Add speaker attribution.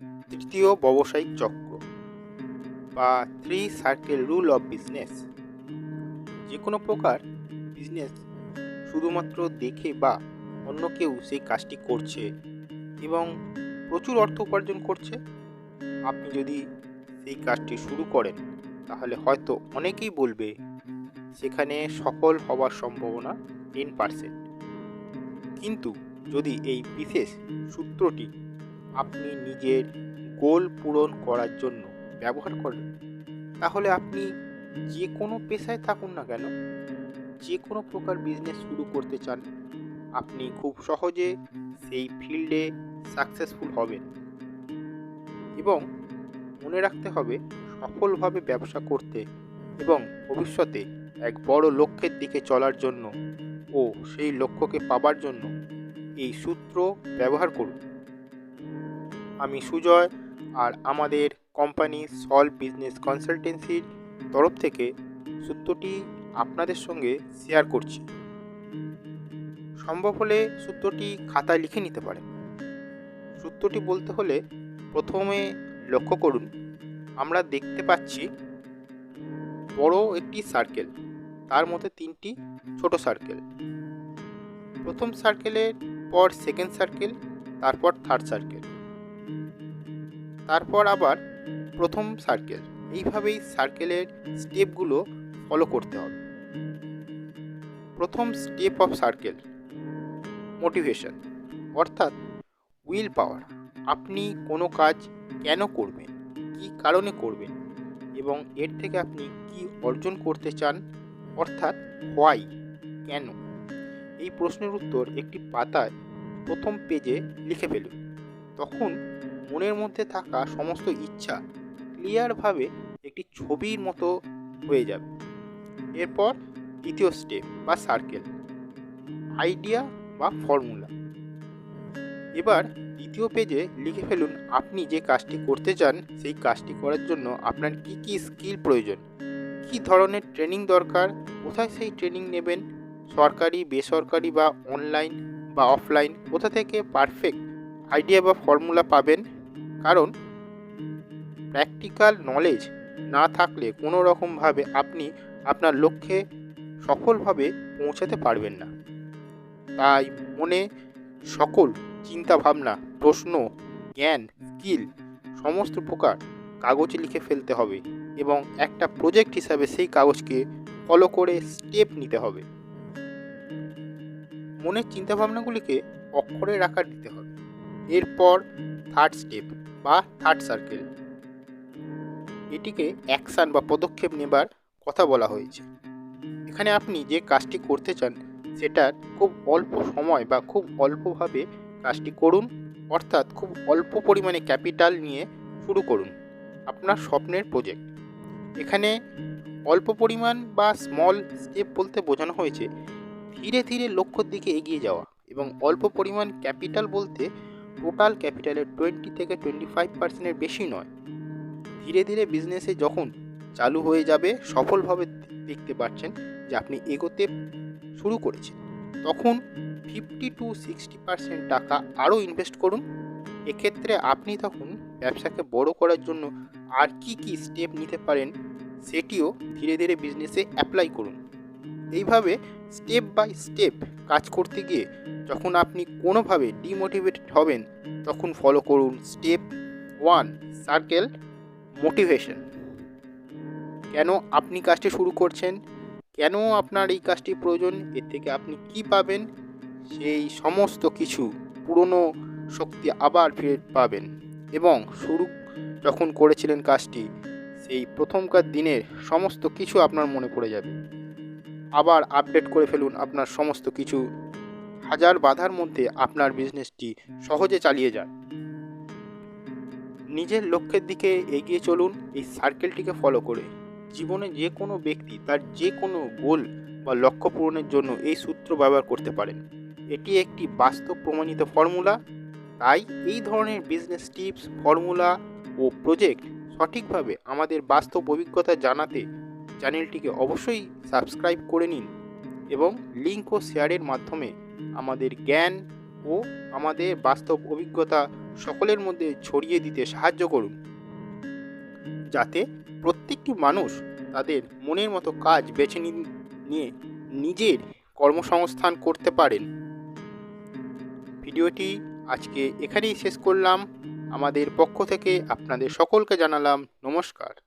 Speaker 1: তৃতীয় ব্যবসায়িক চক্র বা three circle rule of business যে কোনো প্রকার বিজনেস শুধুমাত্র দেখে বা অন্য কেউ সেই কাজটি করছে এবং প্রচুর অর্থ উপার্জন করছে। আপনি যদি সেই কাজটি শুরু করেন, তাহলে হয়তো অনেকেই বলবে, সেখানে সফল হওয়ার সম্ভাবনা টেন পার্সেন্ট কিন্তু যদি এই বিশেষ সূত্রটি আপনি নিজের গোল পূরণ করার জন্য ব্যবহার করেন তাহলে আপনি যে কোনো পেশায় থাকুন না কেন যে কোনো প্রকার বিজনেস শুরু করতে চান, আপনি খুব সহজে সেই ফিল্ডে সাকসেসফুল হবেন। এবং মনে রাখতে হবে, সফলভাবে ব্যবসা করতে এবং ভবিষ্যতে এক বড় লক্ষ্যের দিকে চলার জন্য ও সেই লক্ষ্যকে পাবার জন্য এই সূত্র ব্যবহার করুন। আমি সুজয় আর আমাদের কোম্পানি সলভ বিজনেস কনসালটেন্সির তরফ থেকে সূত্রটি আপনাদের সঙ্গে শেয়ার করছি। সম্ভব হলে সূত্রটি খাতায় লিখে নিতে পারেন। সূত্রটি বলতে হলে প্রথমে লক্ষ্য করুন, আমরা দেখতে পাচ্ছি বড় একটি সার্কেল তার মধ্যে তিনটি ছোট সার্কেল প্রথম সার্কেলের পর সেকেন্ড সার্কেল তারপর থার্ড সার্কেল তারপর আবার প্রথম সার্কেল এইভাবেই সার্কেলের স্টেপগুলো ফলো করতে হবে। প্রথম স্টেপ অফ সার্কেল মোটিভেশন অর্থাৎ উইল পাওয়ার আপনি কোনো কাজ কেন করবেন, কী কারণে করবেন, এবং এর থেকে আপনি কি অর্জন করতে চান, অর্থাৎ হোয়াই কেন? এই প্রশ্নের উত্তর একটি পাতায় প্রথম পেজে লিখে ফেলুন। তখন মনের মধ্যে থাকা সমস্ত ইচ্ছা ক্লিয়ারভাবে একটি ছবির মতো হয়ে যাবে। এরপর দ্বিতীয় স্টেপ বা সার্কেল আইডিয়া বা ফর্মুলা এবার দ্বিতীয় পেজে লিখে ফেলুন, আপনি যে কাজটি করতে চান, সেই কাজটি করার জন্য আপনার কি কি স্কিল প্রয়োজন? কি ধরনের ট্রেনিং দরকার? কোথায় সেই ট্রেনিং নেবেন? সরকারি, বেসরকারি বা অনলাইন বা অফলাইন কোথা থেকে পারফেক্ট আইডিয়া বা ফর্মুলা পাবেন। কারণ প্র্যাকটিক্যাল নলেজ না থাকলে কোনো রকমভাবে আপনি আপনার লক্ষ্যে সফলভাবে পৌঁছাতে পারবেন না। তাই মনে, সকল চিন্তা ভাবনা প্রশ্ন, জ্ঞান স্কিল সমস্ত প্রকার কাগজে লিখে ফেলতে হবে এবং একটা প্রজেক্ট হিসাবে সেই কাগজকে ফলো করে স্টেপ নিতে হবে। মনের চিন্তাভাবনাগুলিকে অক্ষরের আকার দিতে হবে। এরপর থার্ড স্টেপ বা থার্ড সার্কেল এটিকে অ্যাকশান বা পদক্ষেপ নেবার কথা বলা হয়েছে। এখানে আপনি যে কাজটি করতে চান, সেটার খুব অল্প সময় বা খুব অল্পভাবে কাজটি করুন, অর্থাৎ খুব অল্প পরিমাণে ক্যাপিটাল নিয়ে শুরু করুন, আপনার স্বপ্নের প্রজেক্ট এখানে অল্প পরিমাণ বা স্মল স্টেপ বলতে বোঝানো হয়েছে, ধীরে ধীরে লক্ষ্যর দিকে এগিয়ে যাওয়া এবং অল্প পরিমাণ ক্যাপিটাল বলতে টোটাল ক্যাপিটালের টোয়েন্টি থেকে টোয়েন্টি ফাইভ পার্সেন্টের বেশি নয়। ধীরে ধীরে বিজনেসে যখন চালু হয়ে যাবে, সফলভাবে দেখতে পাচ্ছেন যে আপনি এগোতে শুরু করেছেন। তখন ফিফটি টু সিক্সটি পার্সেন্ট টাকা আরও ইনভেস্ট করুন। এক্ষেত্রে আপনি তখন ব্যবসাকে বড় করার জন্য আর কি কি স্টেপ নিতে পারেন, সেটিও ধীরে ধীরে বিজনেসে অ্যাপ্লাই করুন। এইভাবে স্টেপ বাই স্টেপ কাজ করতে গিয়ে যখন আপনি কোনোভাবে ডিমোটিভেটেড হবেন, তখন ফলো করুন স্টেপ ওয়ান সার্কেল মোটিভেশন কেন আপনি কাজটি শুরু করছেন? কেন আপনার এই কাজটি প্রয়োজন? এর থেকে আপনি কি পাবেন? সেই সমস্ত কিছু পুরনো শক্তি আবার ফিরে পাবেন। এবং শুরু যখন করেছিলেন কাজটি, সেই প্রথমকার দিনের সমস্ত কিছু আপনার মনে পড়ে যাবে। আবার আপডেট করে ফেলুন আপনার সমস্ত কিছু। হাজার বাধার মধ্যে আপনার বিজনেসটি সহজে চালিয়ে যান নিজের লক্ষ্যের দিকে এগিয়ে চলুন, এই সার্কেলটিকে ফলো করে। জীবনে যে কোনো ব্যক্তি তার যে কোনো গোল বা লক্ষ্য পূরণের জন্য এই সূত্র ব্যবহার করতে পারেন। এটি একটি বাস্তব প্রমাণিত ফর্মুলা তাই এই ধরনের বিজনেস টিপস ফর্মুলা ও প্রজেক্ট সঠিকভাবে আমাদের বাস্তব অভিজ্ঞতা জানাতে চ্যানেলটিকে অবশ্যই সাবস্ক্রাইব করে নিন এবং লিঙ্ক ও শেয়ারের মাধ্যমে আমাদের জ্ঞান ও আমাদের বাস্তব অভিজ্ঞতা সকলের মধ্যে ছড়িয়ে দিতে সাহায্য করুন। যাতে প্রত্যেকটি মানুষ তাদের মনের মতো কাজ বেছে নিয়ে নিজের কর্মসংস্থান করতে পারেন। ভিডিওটি আজকে এখানেই শেষ করলাম। আমাদের পক্ষ থেকে আপনাদের সকলকে জানালাম নমস্কার।